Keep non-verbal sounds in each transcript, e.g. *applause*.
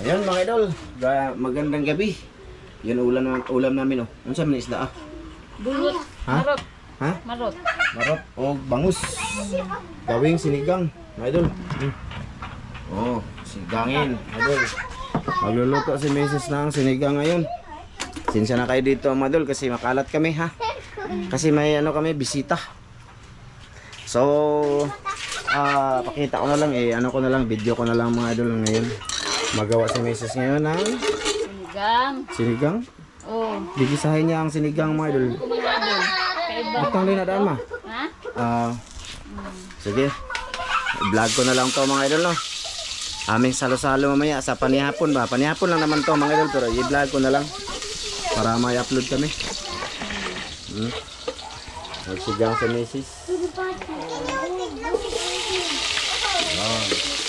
Ayun mga idol, ga- magandang gabi. Yan ulam, na, ulam namin oh. Ano sa mga isda ah? Bunot. Ha? Marot. Ha? Marot. Marot o bangus. Gawing sinigang, mga idol. Hmm. Oh, sinigangin, mga idol. Magluluto si Mrs. ng sinigang ngayon. Sinsya na kayo dito mga idol kasi makalat kami ha. Kasi may ano kami, bisita. So, ah pakita ko na lang eh, ano ko na lang, video ko na lang mga idol ngayon. Magawa si Mrs. ngayon ng Sinigang. sinigang. Oh. Gigisahin niya ang sinigang mga idol. Butang din na daan ma. Ha? Ah, sige. I-vlog ko na lang to mga idol no. Aming salo-salo mamaya sa panihapon ba. Panihapon lang naman to mga idol pero i-vlog ko na lang para may upload kami. Hmm. Magsigang sa misis. Oh.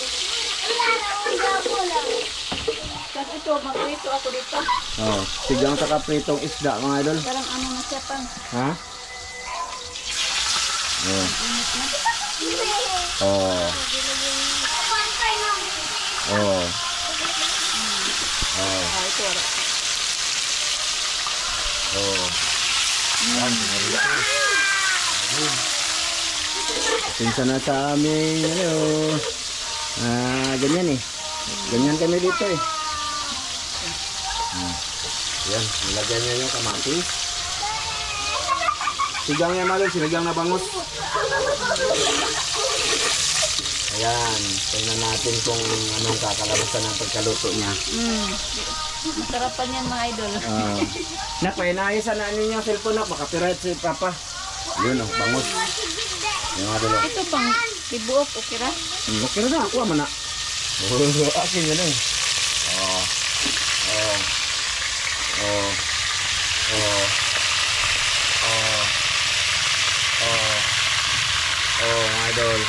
Tapos ito, magprito ako dito. Oh, sigang sa kapritong isda mga idol. Parang ano na siya pang. Ha? Oh. Oh. Oh. Oh. Oh. Yan, sinarito. Ayun. Pinsa na sa aming ano, ah, ganyan eh. Ganyan kami dito eh. Hmm. Yan, nilagyan niya yung kamatis. Sigang yan malo, sinigang na bangus. Ayan, tingnan natin kung anong kakalabasan ng pagkaluto niya. Mm. Masarapan yan mga idol. Ah. nak, may naisan na ninyo yung cellphone nak, makapiright si Papa. Yun oh, bangus. Yung mga dulo. Ito pang tibuok, okay ra? Hmm, okay na na, ako man na. Oh, akin yun eh. Oh. Oh. Oh. Oh. Oh. Oh. Oh, idol.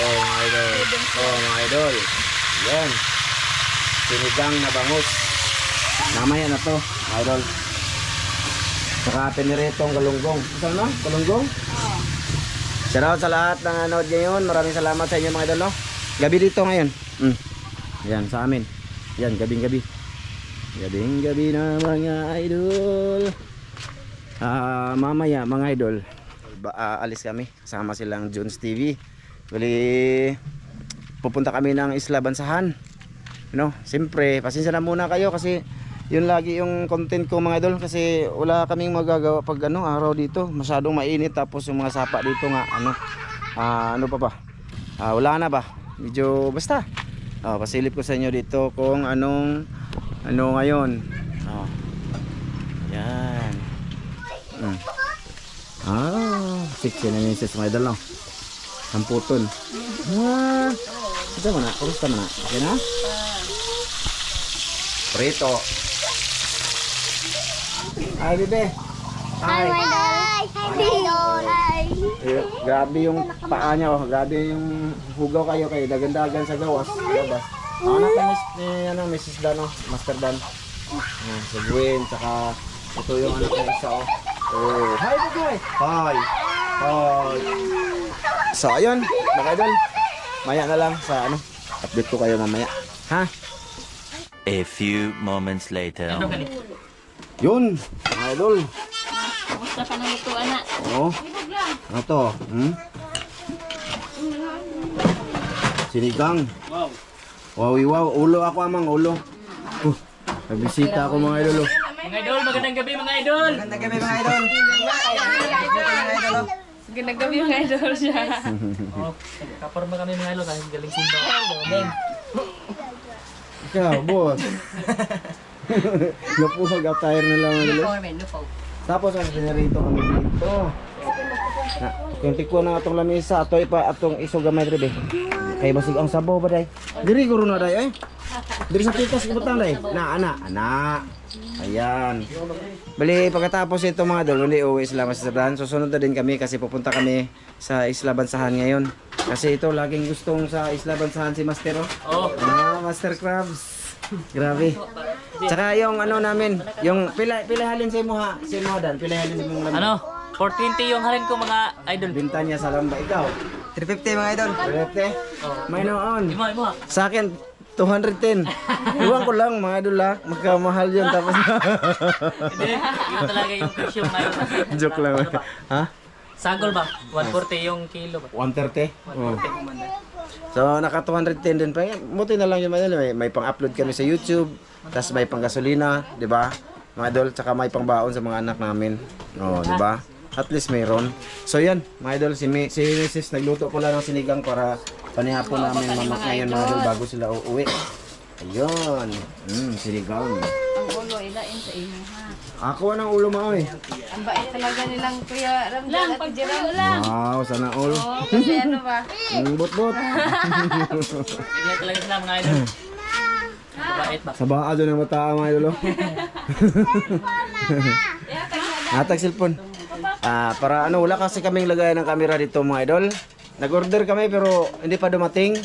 Oh, mga idol. Oh, mga idol. Yan. Sinigang na bangus. Mamaya na to, mga idol. Saka piniritong galunggong. Saan na? Galunggong? Shoutout sa lahat ng nanood ngayon. Maraming salamat sa inyo mga idol. No? Gabi dito ngayon. Mm. Yan, sa amin. Yan, gabing gabi. Gabing gabi na mga idol. Ah, mamaya mga idol. Ba, ah, alis kami. Kasama silang Jones TV. Bali, pupunta kami ng Isla Bansahan. You know, siyempre, pasensya na muna kayo kasi yun lagi yung content ko mga idol kasi wala kaming magagawa pag ano araw dito masyadong mainit tapos yung mga sapa dito nga ano ah, ano pa ba Ah, wala na ba medyo basta Ah, pasilip ko sa inyo dito kung anong ano ngayon oh. yan mm. ah sexy na misis mga idol no samputon ah ito mo na kumusta mo na okay na Prito. Ay, bebe. Hi. Eh, grabe yung paa niya, oh. Grabe yung hugaw kayo kayo. Dagan-dagan sa gawas. Labas. Anak ni, Miss, ni ano, Mrs. Dan, oh. Master Dan. Ah, si Gwen, tsaka ito yung anak niya isa, oh. Oh, hi, bebe. Hi. Hi. So, ayun, mga idol. Maya na lang sa ano. Update ko kayo mamaya. Ha? A few moments later. Yun, mga idol. Kumusta ka ng lutuan na? Oo. Ano to? Hmm? Sinigang. Wow. Wow, wow. Ulo ako amang ulo. Uh, nagbisita ako mga idol. Mga idol, magandang gabi mga idol. Magandang gabi mga idol. Magandang gabi mga idol siya. *laughs* Oh, kaporma kami mga idol kahit galing simba. Ikaw, boss. Napuhag attire na lang. mga idol. Tapos ang pinarito kami dito. Na, yung tikwa na atong lamisa, ato ipa atong iso gamay rebe. Kay basig ang sabaw ba day? Diri guro na day ay. Diri sa tikas ibutang day. Na ana, ana. Ayan. Bali pagkatapos ito mga dol, hindi uwi sila masasardan. Susunod na din kami kasi pupunta kami sa Isla Bansahan ngayon. Kasi ito laging gustong sa Isla Bansahan si Master oh. Oh, Ah, Master Crabs. Grabe. Tsaka yung ano namin, yung pila pila halin sa mo ha, si mo dan, pila halin sa mong lamig. ano? 420 yung halin ko mga idol. Binta niya sa lamba ikaw. 350 mga idol. Pwede. Oh. May noon. Imo, imo. Sa akin 210. *laughs* Iwan ko lang mga idol ha. Magkamahal yun tapos Hindi, yun talaga yung presyo ngayon. *laughs* joke lang. ha? Sagol ba? 140 yung kilo ba? 130. Oh. 140 kumanda. So naka 210 din pa. Buti na lang yung mga idol. May, may pang-upload kami sa YouTube. Tapos may pang gasolina, 'di ba? Mga idol, tsaka may pangbaon sa mga anak namin. Oh, 'di ba? At least mayroon. So yan, mga idol, si, Mi- si Mrs. nagluto ko lang ng sinigang para panihapon namin mamak ngayon mga idol bago sila uuwi. Ayun. Mm, sinigang. Ang ulo, ilain sa inyo, ha? Ako ng ulo mo eh. Ang bait talaga nilang Kuya Ramjan at Jerome lang. Wow, sana all. Oo, *laughs* kasi ano ba? Mm, bot-bot. Ganyan talaga sila mga idol. Sa baka doon ang mata mga idol. oh. *laughs* *laughs* Hatag cellphone. Ah, para ano, wala kasi kaming lagay ng camera dito mga idol. Nag-order kami pero hindi pa dumating.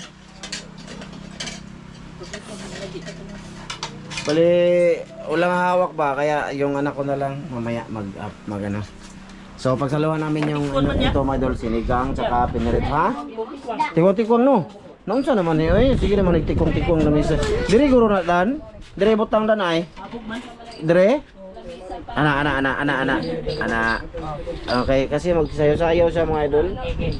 Bali, walang hawak ba kaya yung anak ko na lang mamaya mag up, mag ano. So pagsaluhan namin yung ano, ito mga idol, sinigang tsaka pinirit ha. Tikwang-tikwang no. Naunsa naman eh, ay sige naman nagtikwang-tikwang na misa. Dire guro na dan. Dire butang dan ay. Dire. Ana ana ana ana ana. Ana. Okay, kasi magsayaw-sayaw sa mga idol.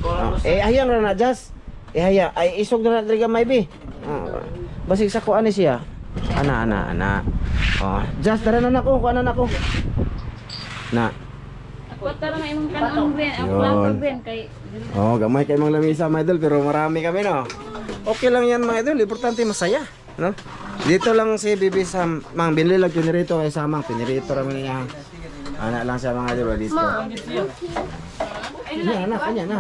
Oh, eh hayang ra na just. Eh haya, ay isog na na diri gamay bi. Ah, basig sa kuan siya. Ana ana ana. Oh, just dara na nako, kuan na. Na. Ako tara na imong kanon Ben. Ang plato Ben kay Oh, gamay kay mga lamisa mga idol pero marami kami no. Okay lang yan mga idol, importante masaya, no? Dito lang si Bibi sa mang binili lang pinirito kay samang pinirito ra niya. Ana lang siya mga idol dito. Iya, anak kanya na.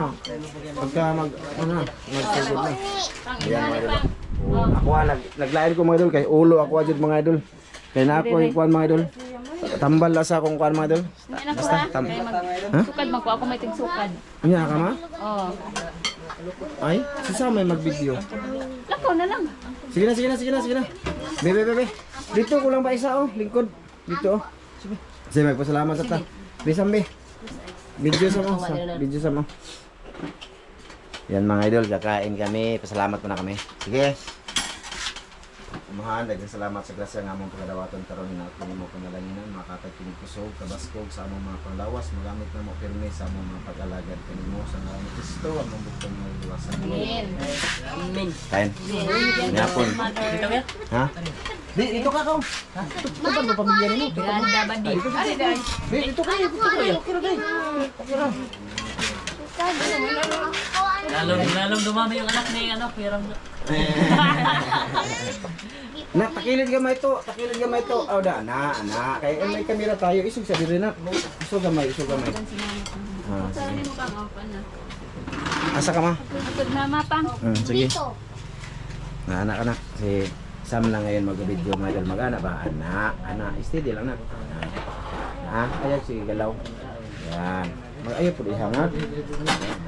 Pagka mag ano, magsugod na. Ayan mga. Oh, ako ah, nag naglain ko mga idol kay ulo ako ajud mga idol. Kay na ako yung kuan mga idol. Tambal la sa akong kuan mga idol. Ano ko Basta ha? tam. Kay mag Ha? sukad magko ako may tigsukad. Nya ka ma? Oh. Ay, si Sam may mag-video. Lakaw na lang. Sige na, sige na, sige na, sige na. Bebe, bebe. Dito ko lang ba isa oh, lingkod. Dito oh. Sige. Sige, magpasalamat sa ta. Bisam be. Video sa mo, sa, video sa mo. Yan mga idol, kakain kami. Pasalamat muna kami. Sige. Umahan, dagang salamat sa grasya nga mong pagkadawaton karon na kung mo panalanginan, makatag kinig kusog, kabaskog sa among mga panglawas, magamit na mo pirmi sa among mga pag-alagad kanimo sa ngalan ni Kristo, ang mong buktong mga iwasan. Amen. Amen. Kain. Ba? Ha? Di, dito ka ko. Ito ba ba pamilya nimo? Ganda ba di? Ari dai. Di, dito ka, dito ka. Okay ra dai. Okay ra. Lalong, lalong dumami yung anak ni ano, Ramjo. *laughs* Na, takilid gamay to, takilid gamay to. Aw da, na, na. Kaya eh, may kamera tayo, isog sa diri na. Isog gamay, isog gamay. Ah, Sa sige. mo pang open na. Asa ka ma? Ako mama pang. Hmm, sige. Na, anak, anak. Si Sam lang ngayon mag-video, mga. Mag-ana ba? Ana, ana. Steady lang na. Ha? Ayaw, sige, galaw. Yan. Mag-ayaw po, ihangat. Yan.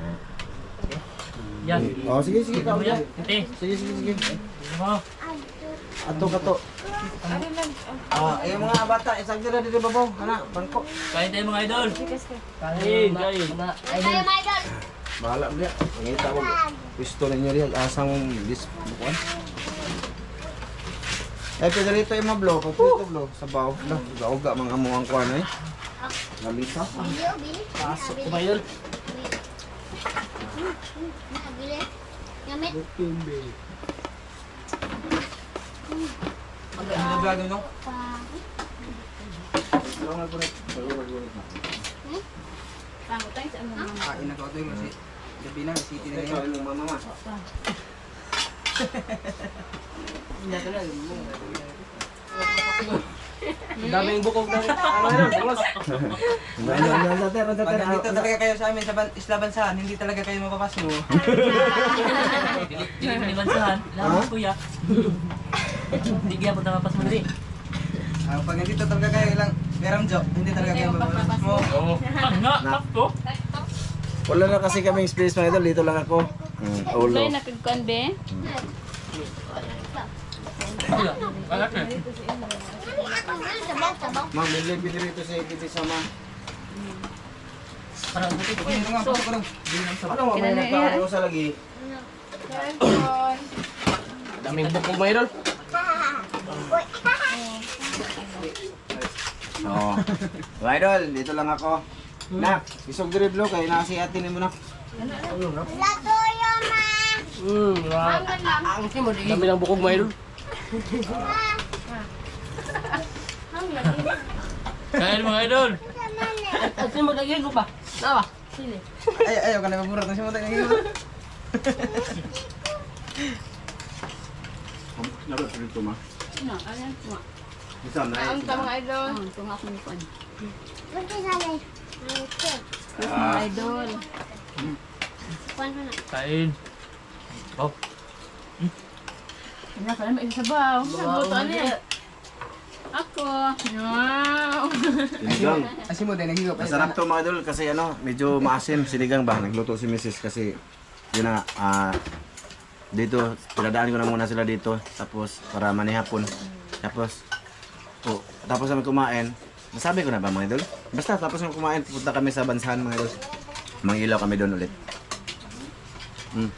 Oh, sige, sige, Ano ikaw. yan? Ate, Sige, sige, sige. ano? Ato ka to. Ah, eh mga bata, isang dira dito babaw. Ana, bangko. Kain tayo mga idol. Kain, kain. Bahala mo diya. Ngita mo. Gusto ninyo riyan asang dis bukuan. Eh, pwede rito yung mablo. Pwede rito blo. Sa baw. Uga-uga mga amuang kuan eh. Lamisa. Pasok ko ba yun? Salamat po rin. Salamat po rin. Pang utang sa among mama. Ah, ina ko ito yung kasi gabi na, city na Ikaw yun. yung mama ma. Ang daming bukog na. Ano yun? Bukas. Ano, ano, ano, ano, Pag nandito talaga kayo sa amin sa ban- isla bansahan, hindi talaga kayo mapapasok. Dili naman saan. Lahat kuya. Hindi kaya punta mapas mo diri. Ah, pag nandito talaga kayo lang, Meram Jo, hindi talaga kayo mapapasok mo. Oo. Nga, takto. Wala na kasi kaming space mga idol. Dito lang ako. Hmm, ulo. Uloy na kagkuan be. Anak na. Ma'am, may bili rito sa ibig sama. Parang buti ko. Hindi nga, pasok ko lang. Ano mo, may nagkaano sa lagi? Daming bukong mga idol. Oo. Mga idol, dito lang ako. Nak, isog driblo kay nasi atin mo na. Hmm, wow. Dami ng bukong mga idol. Kain mga idol. At sino maglagay ko pa? Nawa. Ay, ayaw ka na maburat ng simutan ng iyo. Nabot dito ma. Ano, ano yan? Tunga. Isa na. Ang tamang idol. Ang tunga ko ni Kwan. Mga idol. Kain. Oh, Ano ka naman isabaw? Sabuto ano yan? Ako. Wow. Sinigang. Asi mo din naghigop. Masarap to mga idol kasi ano, medyo maasim sinigang ba. Nagluto si Mrs. kasi yun na nga, ah, dito, pinadaan ko na muna sila dito. Tapos, para manihapon. Tapos, oh, tapos kami kumain. Nasabi ko na ba mga idol? Basta tapos kami kumain, pupunta kami sa bansahan mga idol. Mangilaw kami doon ulit. Mm.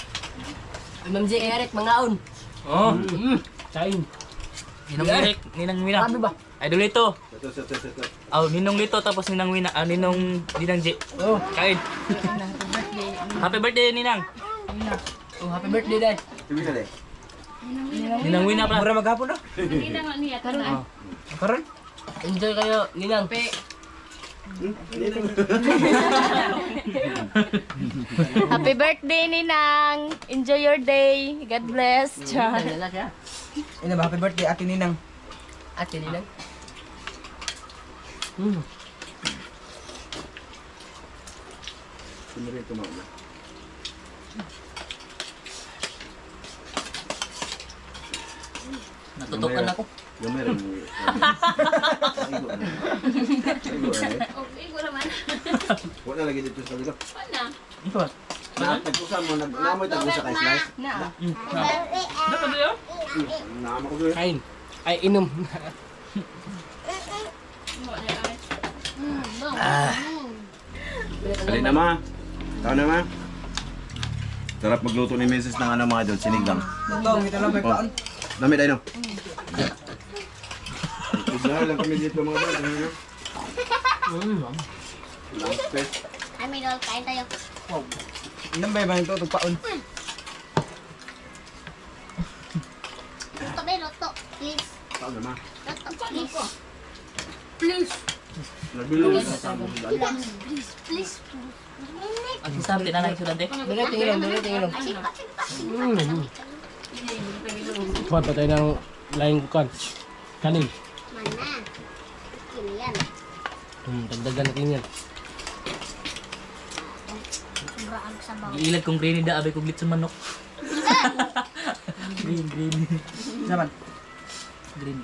Ma'am J. Eric, mangaon. oh. Hmm. Kain. Ninang Eric, Ninang Wina. Sabi ba? Idol Lito. Oh, Ninong Lito tapos Ninang Wina, ah, Ninong Ninang J. Oh, Kain. Happy birthday Ninang. oh happy birthday, day. Sabi na eh. Ninang Wina pala. Mura maghapon na nga niya. Karoon. Karon? Enjoy kayo, Ninang. Pe. Happy birthday, Ninang! Enjoy your day. God bless. Char. Ina ba happy birthday Ate Ninang. Ate Ninang. Hmm. Sumiri ito mga Natutukan ako. Gamay rin. Igo na. Igo na. Okay, ko naman. Wala lagi dito sa dito. Wala. Ito? Na, nagkusa mo, namoy tagkusa kay slice. Na. Dapat ba yun? Naamo ko doon. Kain. Ay, inom. *laughs* Dali na ma. Tao na ma. Sarap magluto ni Mrs. ng ano mga idol, sinigang. Totoo, kita lang may Oh. paon. Dami tayo no? Isa lang kami dito mga idol. Ano yun? Lang space. Ay, may dol, kain tayo. Ilan ba yung tutog paon? Luto, be, luto. Please. Tao na ma. Luto, please. Please. Nagbilo. Please, please. Ang sabi na lang estudyante. Dali, tingin dali, tingin sipa. Kuhan pa tayo ng laing kukan. Kanin. Mana? Kini yan. Hmm, dagdagan natin yan. Sobra ang sabaw. Iilag kong green da abay kong litson manok. *laughs* green, green. Naman. Green.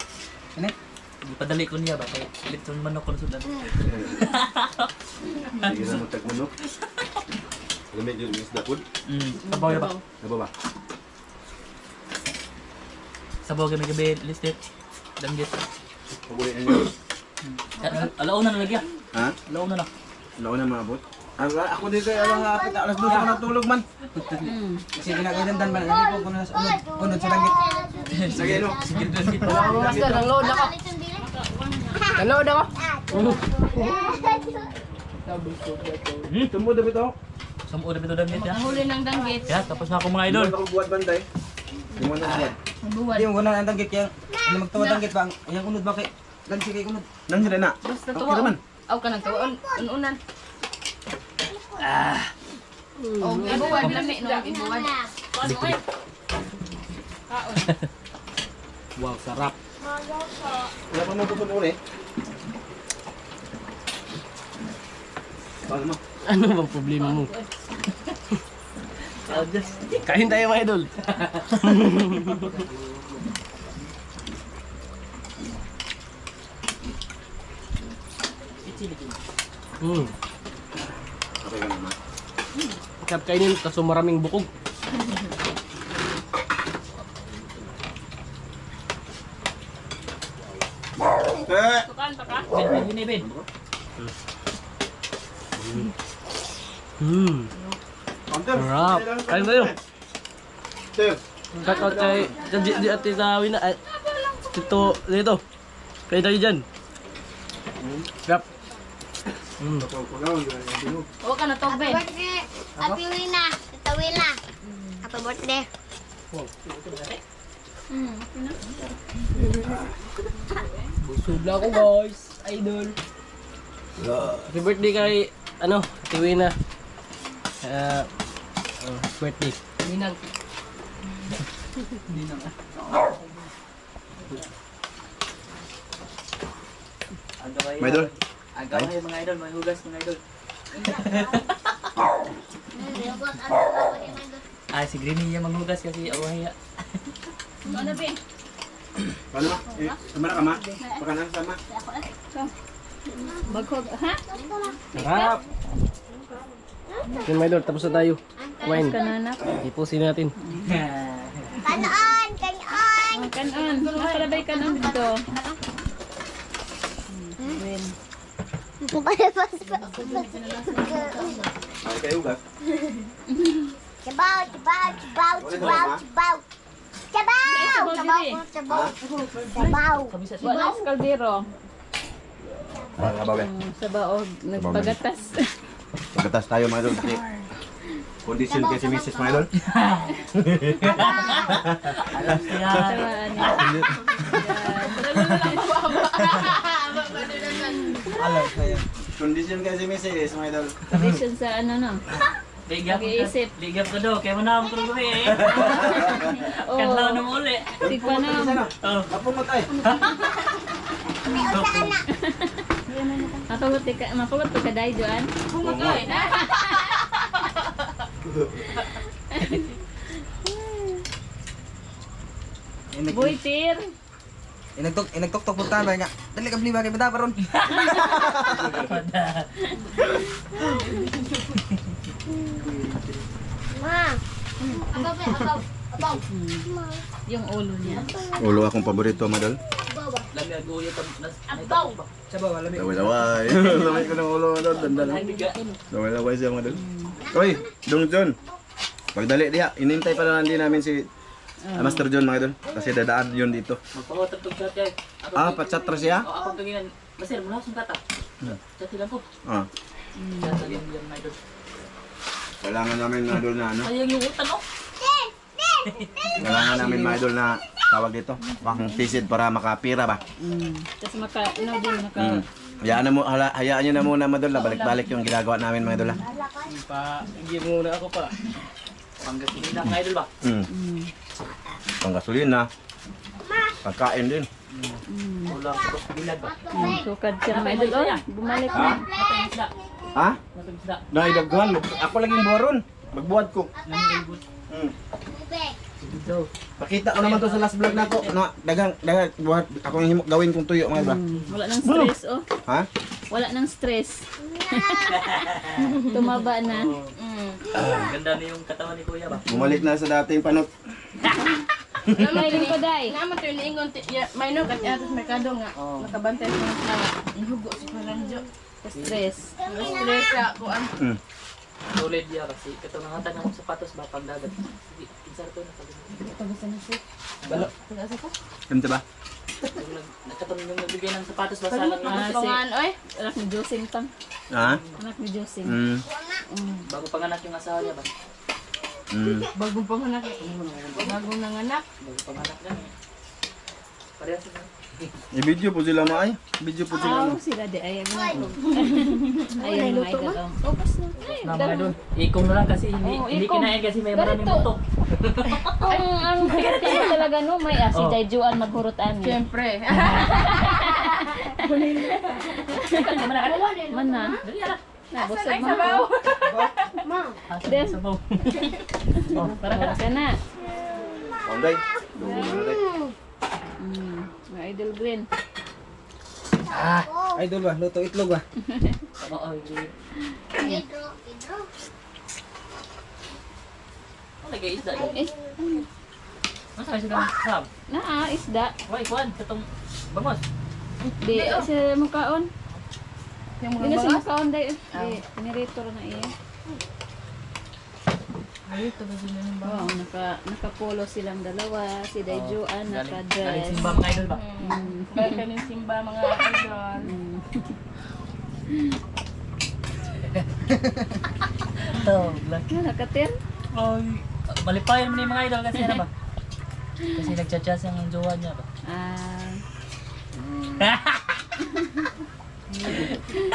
Ano? Ipadali ko niya ba kay litson manok ko sudan. Sige na mo tagmunok. Gamit yung isda food. Mm, sabaw na ba? Ano ba? Sabaw kami gabi listed. Danggit. Pagulit ninyo. Alaw na nalagya. Ha? Alaw na na. Laon na maabot. Ang ako dito ay alang hapit alas 12 ako natulog man. Kasi ginagadandan ba na ko na sa unod, unod sa langit. *laughs* Sige no. Sige, danggit. Wala ko master, ang load ako. Ang load ako. Hmm, tumbo dapat ako. Samu na bito danggit ya. Nahuli ng danggit. Ya, tapos na ako mga idol. Idol. Ako buhat banday. Di mo na. Buwan. Hindi mo guna ang danggit yang ano magtawa danggit ba? Yang unod ba kay Lansi kay unod. Nang sila na. Basta Okay tuwa. naman. Aw ka nang tuwa. Ununan. Ah. Oh, ibuwan. Lami no. Ibuwan. Kaon. *laughs* Wow, sarap. Wala pa mo tutun uli. Paano mo? Ano bang problema mo? *laughs* Kain tayo mga idol. *laughs* Hmm. Okay ka naman. Sarap kainin kaso maraming bukog. Eh! Tukan pa ka? Ben, ben, ben. Hmm. Hunter! Sarap. Kain tayo. Shout out kay kay Di at Tita Wina. Ay, Tito, dito. Kay tayo dyan. Sarap. Mm. Huwag ka na to, Ben. Birthday, Happy Wina, Tita Wina. Happy birthday. Subla ko guys. Idol. Happy birthday kay ano, Tiwina. Uh, oh, birthday. Ninang. Ang gaway. Mga gaway mga idol, may hugas mga idol. Ah, si Greeny yung manghugas kasi awaya. Ano, Ben? Paano ma? Eh, sama na ka ma? Baka na sama. Baghog, ha? Sarap. Yun, my lord, tapos na tayo. Kumain. Kananak. Ipusin natin. *laughs* Kanon, kanon. Kanon. Nakalabay kanon dito. Ben. Ay, kayo ba? Cabaw, cabaw. Cabaw, cabaw, cabaw, cabaw. Kabisa si Wala sa kaldero. Baka kabaw eh. Mm, Sa baog, nagpagatas. Pagkatas tayo mga. Kasi Condition kasi Mrs. mga idol. alam siya. Tawaan niya. Alam sa'yo. Condition kasi Mrs. mga idol. Condition sa ano no? Ligap ko. Mag-iisip. Ligap ko daw. Kaya mo na akong tuloy eh. *laughs* Oh, Kanlaw na mo uli. tigpa na. Oh. Kapumot ay. Mapagot ka, mapagot ka dai Joan. Kumot. Inig- Boy, tir. Inagtok, inagtok-tok po tayo nga. Dali ka beli bagay bata ron. Ma. Abaw, abaw, abaw. Yung ulo niya. Ulo akong paborito nas. Abaw. Sabaw, alam mo. Laway-laway. *laughs* *laughs* Laway ko ng ulo idol. Dandan. Ay biga. Laway-laway siya mga idol. Oy, Dong John. Pagdali diha, inintay pa lang din namin si ah, Master John mga idol. Kasi dadaan yun dito. Magpawat ang chat. Ako Ah, patsatra siya? Oh, ako tunginan. Masir, mula sa kata. Chat lang ko. Ah. Chat lang yan mga idol. Kailangan namin mga idol na ano. Sayang yung utang oh. Kailangan namin mga idol na tawag dito. Bakang tisid para makapira ba? Mm. Tapos maka, ano din, maka, Mm. Hayaan, na mo, hala, hayaan nyo na muna mga idol. na Balik-balik yung ginagawa namin mga idol. ah. Pa, hindi muna ako pa. Panggasolina mga idol ba? Mm. Panggasolina. Pagkain din. Ulang tapos bilag mm, sukad siya mga idol. Oh, bumalik na. Isda. Ha? Naidaghan. Ako lang yung buwaron. Magbuhat ko. Mm. Dito. Pakita ko naman to sa last vlog na ko. Na, dagang, dagang, buhat. Ako yung himo- gawin kong tuyo mga. Mm, Wala nang stress, oh. Ha? Wala nang stress. Tumaba na. Ganda na yung katawan ni Kuya ba? Bumalik na sa dating panot. *laughs* Kailan ko, Day? Nga mo tayo niingon, may no, kasi atos merkado nga, Oo. nakabantay sa mga tao. Ihugo si Paranjo. Stress. Stress ka, kuan. Mm. Solid ya kasi katong nangatan ng sapatos ba pag dagat. Sige, insar to na pag. Ganito ba? Nakatong yung nagbigay ng sapatos ba sa lang Ah, si, oy. anak ni Josing tang. Ha? Anak ni Josing. Mm. bago panganak yung asawa niya ba? Mm. Bagong panganak. Bagong nanganak. Bago panganak eh. Parehas sila. I-video po sila maay. Video po sila. Oh, no? sila di ay mo. Ayun mga idol. oh. Opas na. Na mga doon. Ikong na lang kasi hindi, Oo, hindi kinain kasi may maraming butok. *laughs* Ang ang *laughs* kaya talaga no may ah, si Oh. Jaijuan maghurutan. Siyempre. *laughs* Man na. Dali ala. *laughs* *laughs* Na busog mo. Sabaw. Then. Oh, para ka na. Onday. Day. Mm, idol green. Idol ba? Luto itlog ba? *laughs* Oo, hindi. Hidro, hidro. Ano lagay isda yun? Eh, Ano sa sila? Sab. naa isda. Wai, kuan. Katong bangos. Di sa mukaon. Yung Di na mga sa bangas. mukaon dai. Di pinirito na iya. Oo, naka, nakapolo silang dalawa. Si Galing, galing naka-dress. simba mga idol ba? Mm. *laughs* Balik ka ng simba mga idol. *laughs* Ito. Ano, nakatin? Ay, malipayan mo na yung mga idol kasi ano ba? Kasi nagchat-chat ang jowa niya ba? Ah, *laughs*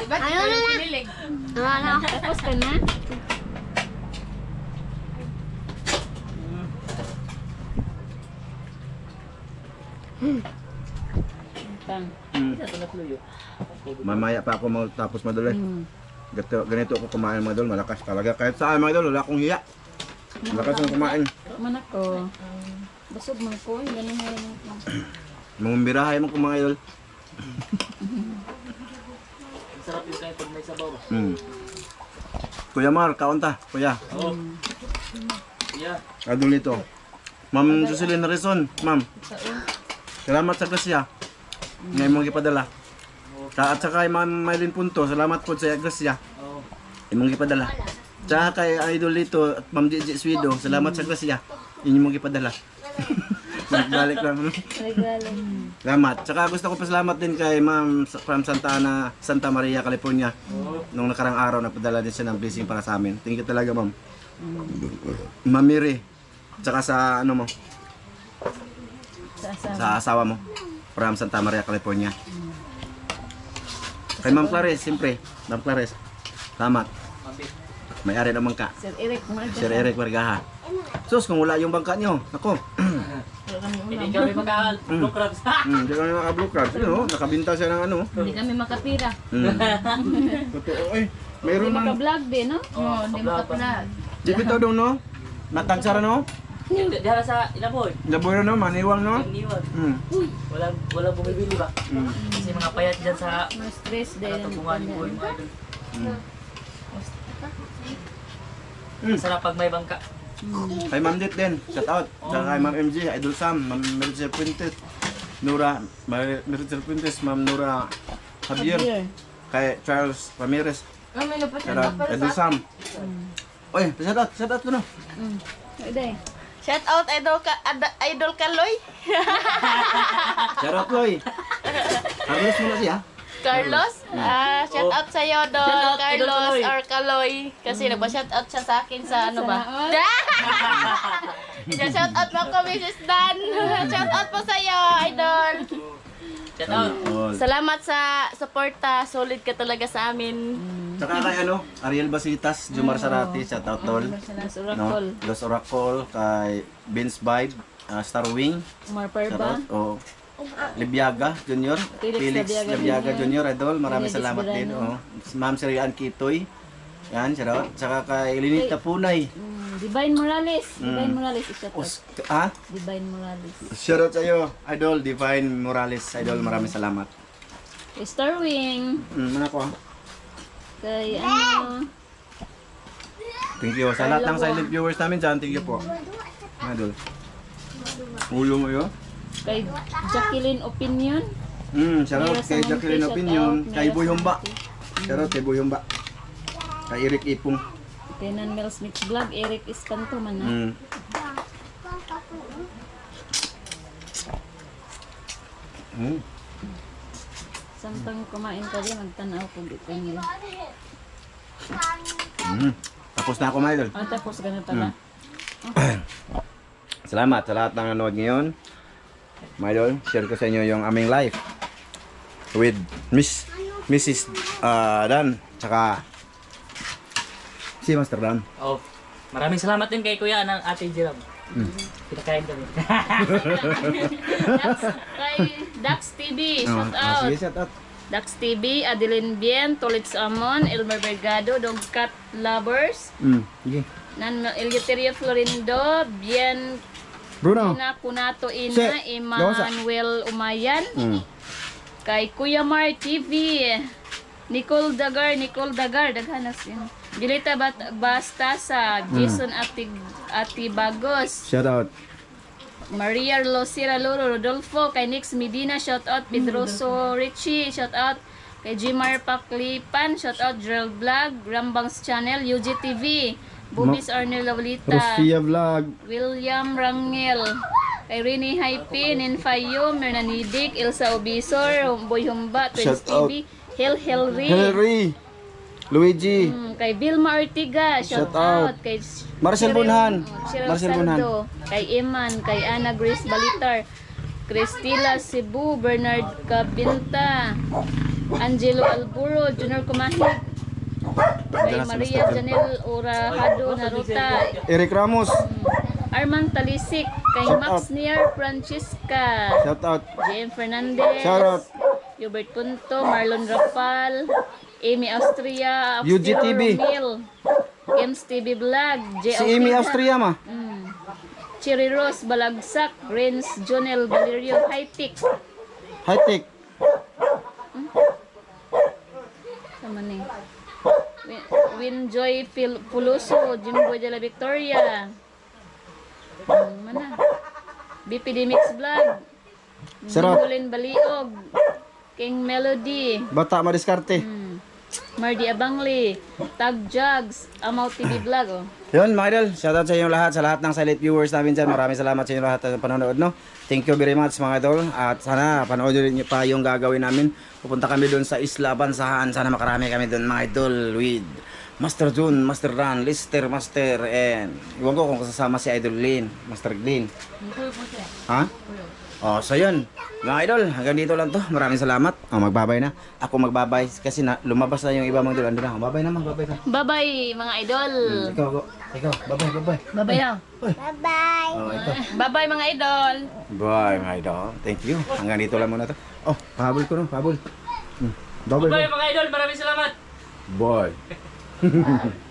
Ba't Ayaw na yung na. pinilig? Ano? tapos ka na? Pang. Mamaya pa ako matapos madol eh. Mm. Ganito, ganito ako kumain mga idol, malakas talaga. Kahit saan mga idol, wala akong hiya. Malakas ang kumain. Man ako. Busog man ko. Ganun nga lang ako. Mga birahay mo ko mga idol. *laughs* Sarap yung kayo pag may sabaw ba? Mm. Kuya Mar, kaunta. Kuya, Oo. Yeah. idol nito. Ma'am Jocelyn Rizon, ma'am. Salamat sa grasya. Ngayon mong ipadala. Sa at saka kay Ma'am Maylin Punto, salamat po sa grasya. Oo. Imong ipadala. Tsaka kay Idol dito at Ma'am Gigi Swido, salamat sa grasya. Inyo mong ipadala. Balik lang. Regalo. Salamat. Tsaka gusto ko pasalamat din kay Ma'am from Santa Ana, Santa Maria, California. Nung nakarang araw, napadala din siya ng blessing para sa amin. Thank you talaga, Ma'am. Ma'am Miri. Tsaka sa ano mo, Sa asawa. sa asawa mo. From Santa Maria, California. Kay Ma'am Clares, siyempre. Ma'am Clares. Salamat. Mabit. May-ari ng bangka. Sir Eric, Marga. Sir Eric Vargaha. Sus, kung wala yung bangka nyo, ako. *clears throat* Hindi kami mag-blue crabs. Hmm, Hindi kami maka-blue crab. Ano, nakabinta siya ng ano. Hindi kami makapira. Hmm. Totoo, ay. Mayroon Hindi man. maka-vlog din, no? Oo, hindi makapalag. Dito daw no? Natagsara no? Hindi, dihala sa ilaboy. Laboy no? Maniwang no? Yung niwan. Hmm. Walang, walang bumibili ba? Hmm. Kasi mga payat dyan sa stress din. katatungan ni Boy. Hmm. Sarap pag may bangka. Kay Ma'am Dit din. Shout out. Tsaka kay Ma'am MG, Idol Sam, Ma'am Mercer Puentes, Nura, Mercer Puentes, Ma'am Nura Javier, Javier. kay Charles Ramirez, Ah, may napasya shout out, Idol Sam. Oy, shout out, shout out ko no. Mm. Shout out idol ka ad- idol Kaloy. *laughs* Shout out Loy. Carlos mo na siya. Carlos. Ah, shout out sa iyo out, Idol Carlos Kaloy. or Kaloy kasi nagpa-shout out siya sa akin sa ano ba? Ja, shout out mo ko Mrs. Dan. shout out po *laughs* sa iyo, idol. Shout out. Salamat sa suporta. Solid ka talaga sa amin. Tsaka kay ano, Ariel Basitas, Jumar Sarati, shout out tol. Los No? Oracle. Los Oracle, kay Vince Vibe, uh, Star Wing, Umar shout Parba. out. Oh. Libiaga Junior, Felix Felix Libiaga Libiaga Junior, idol. Maraming salamat din. Verano. Oh. Ma'am Sirian Kitoy. Yan, shout out. Tsaka kay Linita Punay. Mm, Divine Morales. Divine Morales. Shout out. Us ah? Divine Morales. Shout out sa iyo, idol Divine Morales, idol. Maraming salamat. Kay Starwing. Mm, mana ko ah. Kay ano. Thank you. Sa lahat ng silent viewers namin dyan, thank you po. Idol. Ulo mo yun? Kay Jacqueline Opinion. Mm, shout out Mira kay Jacqueline Opinion, kay Boy Humba. Samonte. Shout out kay Boy Humba. Kay Eric Ipong. Kay Nan Mills Mix Vlog. Eric Espanto man na. Mm. Mm. Samtang kumain ka din, magtanaw kung di ka nila. Mm. Tapos na ako, idol. Ah, tapos ganun pala. *coughs* Salamat sa lahat ng nanood ngayon. Mga idol, share ko sa inyo yung aming life with Miss Mrs. Uh, Dan, tsaka si Master Dan. Oh, maraming salamat din kay Kuya ng Ate Jiram. Pinakain kami. *laughs* Dax, kay Dax TV, shout Ah, ah, out. sige, shout out. Dax TV, Adeline Bien, Tulits Amon, Elmer Vergado, Dogcat Lovers, Mm. Sige. Nan Eleuterio Florindo, Bien Bruno. Ina Kunato Ina, Si, Emmanuel Umayan, Mm. kay Kuya Mar TV, Nicole Dagar, Nicole Dagar, daghanas yun. Julita Bat Bastasa, Jason Ati, Ati Bagos, Shout out. Maria Lucira Luro Rodolfo, kay Nix Medina, shout out, Pedroso Richie, shout out, kay Jimar Paklipan, shout out, Gerald Vlog, Rambangs Channel, UGTV, Bubis Arnel Lawlita. Rosfia Vlog. William Rangel. Kay Rini Haipin, Infayom, Hernanidik, Ilsa Obisor, Boy Humba, Twins. TV, Hel Helry. Henry. Luigi. Mm, kay Vilma Ortiga, shout, Shout out. out. Kay Marcel Bunhan. Marcel Bunhan. Kay Iman, kay Ana Grace Balitar. Cristila Cebu, Bernard Cabinta. Angelo Alburo, Junior Kumahig. Kay Maria. Janel Orahado Naruta. Eric Ramos. Armand Talisik, kay Shout Max out. Nier Francisca. Shout out. JM Fernandez. Shout out. Hubert Punto, Marlon Rapal, Amy Austria, UGTV. Ems TV Vlog, J. Si Amy Austria ma. Mm. Cherry Rose Balagsak, Renz Jonel Valerio Hightech. High tech. Sama ni. Win- Winjoy Pil Puluso, Jimboy de la Victoria. Hmm, mana? BPD Mix Vlog. Sarap. Jimbolin Baliog. King Melody. Bata madiskarte. Hmm. Mardi Abangli, Tag Jugs, Amaw TV Vlog, oh. Yun mga idol, shoutout sa inyo lahat, sa lahat ng silent viewers namin dyan. Maraming salamat sa inyo lahat sa panonood, no? Thank you very much mga idol. At sana panoodin niyo pa yung gagawin namin. Pupunta kami doon sa Isla Bansahan. Sana makarami kami doon mga idol with Master June, Master Ran, Lister, Master, and iwan ko kung kasama si Idol Lin, Master Glyn. Ha? Oh, so yun. Mga idol, hanggang dito lang to. Maraming salamat. Oh, magbabay na. Ako magbabay kasi na, lumabas na yung iba mga idol. Ando na. Babay na, magbabay ka. Bye-bye, mga idol. Ikaw, go. ikaw, babay, babay. Bye-bye na. Bye-bye. Oh, ikaw. Bye-bye mga idol. Bye, mga idol. Thank you. Hanggang dito lang muna to. Oh, pahabol ko no, pahabol. Hmm. Babay, Bye bye. mga idol, maraming salamat. Bye. *laughs*